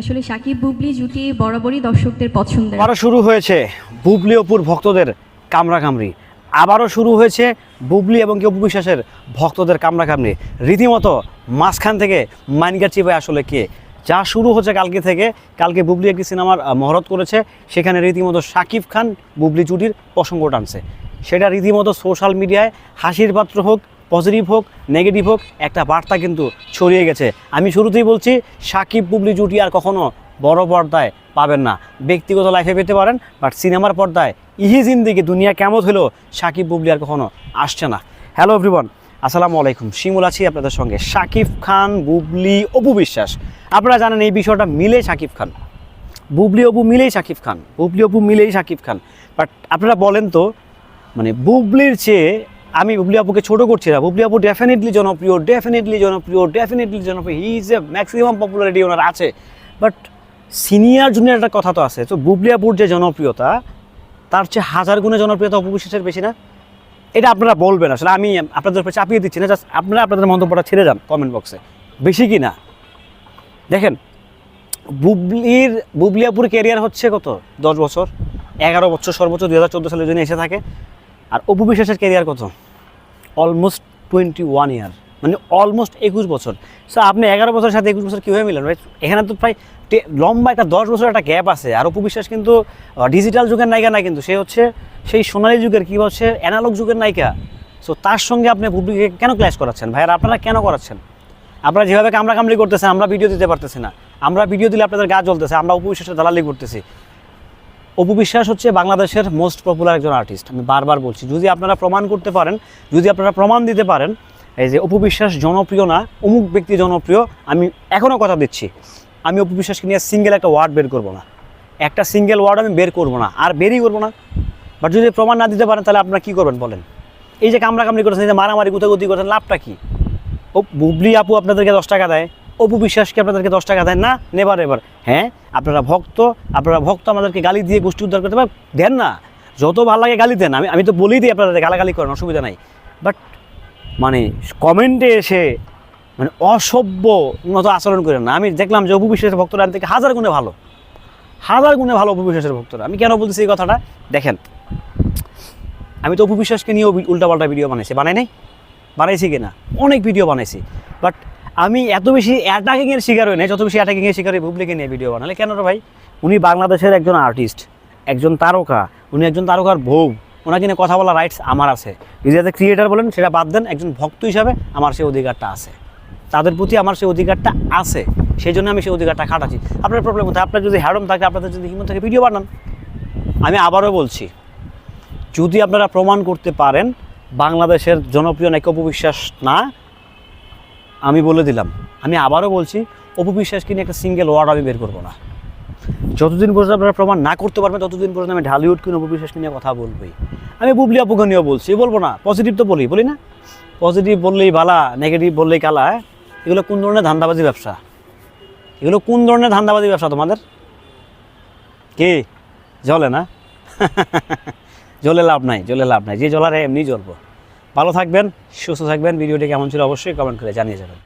আসলে সাকিব, বুবলি, জুটি বরাবরই দর্শকদের পছন্দের। আবারও শুরু হয়েছে বুবলি অপুর ভক্তদের কামরা কামড়াকামড়ি। আবারও শুরু হয়েছে বুবলি এবং কি বিশ্বাসের ভক্তদের কামড়াকামড়ি। রীতিমতো মাঝখান থেকে মাইনগার চিপায় আসলে কে? যা শুরু হচ্ছে কালকে থেকে, কালকে বুবলি একটি সিনেমার মহরত করেছে। সেখানে রীতিমতো শাকিব খান বুবলি জুটির প্রসঙ্গ টানছে। সেটা রীতিমতো সোশ্যাল মিডিয়ায় হাসির পাত্র হোক পজিটিভ হোক, নেগেটিভ হোক, একটা বার্তা কিন্তু ছড়িয়ে গেছে। আমি শুরুতেই বলছি, সাকিব বুবলি জুটি আর কখনও বড় পর্দায় পাবেন না। ব্যক্তিগত লাইফে পেতে পারেন বাট সিনেমার পর্দায় ইহি জিন্দিগি, দুনিয়া কেমন হলেও সাকিব বুবলি আর কখনও আসছে না। হ্যালো এভরিওয়ান আসসালামু আলাইকুম। শিমুল আছি আপনাদের সঙ্গে। সাকিব খান, বুবলি, অপু বিশ্বাস। আপনারা জানেন এই বিষয়টা মিলে সাকিব খান। বুবলি, অপু মিলেই সাকিব খান। বুবলি, অপু মিলেই সাকিব খান। বাট আপনারা বলেন তো মানে বুবলির চেয়ে আমি বুবলি আপুকে ছোটো করছি না। বুবলি আপু ডেফিনেটলি জনপ্রিয় ডেফিনেটলি জনপ্রিয় ডেফিনেটলি জনপ্রিয়। He is a maximum popularity ওনার আছে। বাট সিনিয়র জুনিয়র একটা কথা তো আছে। তো বুবলি আপুর যে জনপ্রিয়তা, তার চেয়ে হাজার গুণে জনপ্রিয়তা অপু বিশ্বাসের বেশি না? এটা আপনারা বলবেন আসলে। আমি আপনাদের উপর চাপিয়ে দিচ্ছি না। জাস্ট আপনারা আপনাদের মন্তব্যটা ছেড়ে যান কমেন্ট বক্সে বেশি কি না? দেখেন, বুবলির বুবলিয়াপুর ক্যারিয়ার হচ্ছে কত? দশ বছর। এগারো বছর সর্বোচ্চ দু সালের জন্য এসে থাকে। আর অপু বিশ্বাসের ক্যারিয়ার কত? অলমোস্ট টোয়েন্টি ওয়ান ইয়ার মানে অলমোস্ট একুশ বছর। সো আপনি এগারো বছরের সাথে একুশ বছর কীভাবে মিলেন এখানে তো প্রায় লম্বা একটা দশ বছর একটা গ্যাপ আছে। আর অপু বিশ্বাস কিন্তু ডিজিটাল যুগের নায়িকা না কিন্তু, সে হচ্ছে সেই সোনালী যুগের কী হচ্ছে অ্যানালগ যুগের নায়িকা। সো তার সঙ্গে আপনি বুবলিকে কেন ক্ল্যাশ করাচ্ছেন? ভাইয়ার, আপনারা কেন করাচ্ছেন? আপনারা যেভাবে কামড়া কামড়ি করতেছেন, আমরা ভিডিও দিতে পারতেছি না। আমরা ভিডিও দিলে আপনাদের গা জ্বলতেছে, আমরা অপু বিশ্বাসের দালালি করতেছি। অপু বিশ্বাস হচ্ছে বাংলাদেশের মোস্ট পপুলার একজন আর্টিস্ট আমি বারবার বলছি, যদি আপনারা প্রমাণ করতে পারেন, যদি আপনারা প্রমাণ দিতে পারেন, এই যে অপু বিশ্বাস জনপ্রিয় না, অমুক ব্যক্তি জনপ্রিয়, আমি এখনও কথা দিচ্ছি, আমি অপু বিশ্বাসকে নিয়ে সিঙ্গেল একটা ওয়ার্ড বের করব না। একটা সিঙ্গেল ওয়ার্ড আমি বের করব না, আর বেরই করব না। বাট যদি প্রমাণ না দিতে পারেন, তাহলে আপনারা কী করবেন বলেন? এই যে কামড়া কামড়ি করেছেন এই যে মারামারি, গুতাগুতি করেছেন লাভটা কী? ও, বুবলি আপু আপনাদেরকে দশ টাকা দেয়। অপু বিশ্বাসকে আপনাদেরকে দশ টাকা দেন না, নেবার এবার। হ্যাঁ আপনারা ভক্ত আপনারা ভক্ত আমাদেরকে গালি দিয়ে গোষ্ঠী উদ্ধার করতে পারেন। দেন না, যত ভালো লাগে গালি দেন। আমি আমি তো বলেই দিই আপনাদের গালাগালি করেন, অসুবিধা নাই। বাট মানে কমেন্টে এসে মানে অসভ্য মতো আচরণ করেন না। আমি দেখলাম যে অপু বিশ্বাসের ভক্তরা আমি থেকে হাজার গুণে ভালো। হাজার গুণে ভালো অপু বিশ্বাসের ভক্তরা। আমি কেন বলতেছি এই কথাটা? দেখেন, আমি তো অপু বিশ্বাসকে নিয়েও উল্টাপাল্টা ভিডিও বানাইছি। বানাই নাই? বানাইছি কিনা? অনেক ভিডিও বানাইছি। বাট আমি এত বেশি অ্যাটাকিংয়ের শিকার হই নাই, যত বেশি অ্যাটাকিংয়ের শিকার হই বুবলিকে নিয়ে ভিডিও বানালে। কেন রে ভাই? উনি বাংলাদেশের একজন আর্টিস্ট একজন তারকা, উনি একজন তারকার বউ ওনাকে নিয়ে কথা বলার রাইটস আমার আছে। যদি যাতে ক্রিয়েটার বলেন, সেটা বাদ দেন, একজন ভক্ত হিসাবে আমার সেই অধিকারটা আছে। তাদের প্রতি আমার সেই অধিকারটা আছে। সেই জন্য আমি সেই অধিকারটা খাটাচ্ছি। আপনার প্রবলেম কোথায়? আপনার যদি হ্যাডম থাকে, আপনাদের যদি হিমত থাকে ভিডিও বানান। আমি আবারও বলছি, যদি আপনারা প্রমাণ করতে পারেন, বাংলাদেশের জনপ্রিয় নায়িকা অপবিশ্বাস না আমি বলে দিলাম। আমি আবারও বলছি অপবিশ্বাসকে নিয়ে একটা সিঙ্গেল ওয়ার্ড আমি বের করব না। যতদিন পর্যন্ত আপনারা প্রমাণ না করতে পারবেন, ততদিন পর্যন্ত আমি ঢালিউড কিনে অপবিশ্বাসকে নিয়ে কথা বলবোই আমি বুবলি নিয়েও বলছি বলব না পজিটিভ তো বলি বলি না? পজিটিভ বললেই বালা নেগেটিভ বললেই কালা হ্যাঁ? এগুলো কোন ধরনের ধান্দাবাজি ব্যবসা? এগুলো কোন ধরনের ধান্দাবাজি ব্যবসা তোমাদের? কে? জলে না? জলে লাভ নাই, জলে লাভ নাই, যে জ্বলার এমনি জ্বলবো। ভালো থাকবেন সুস্থ থাকবেন ভিডিওটি কেমন ছিল অবশ্যই কমেন্ট করে জানিয়ে যাবেন।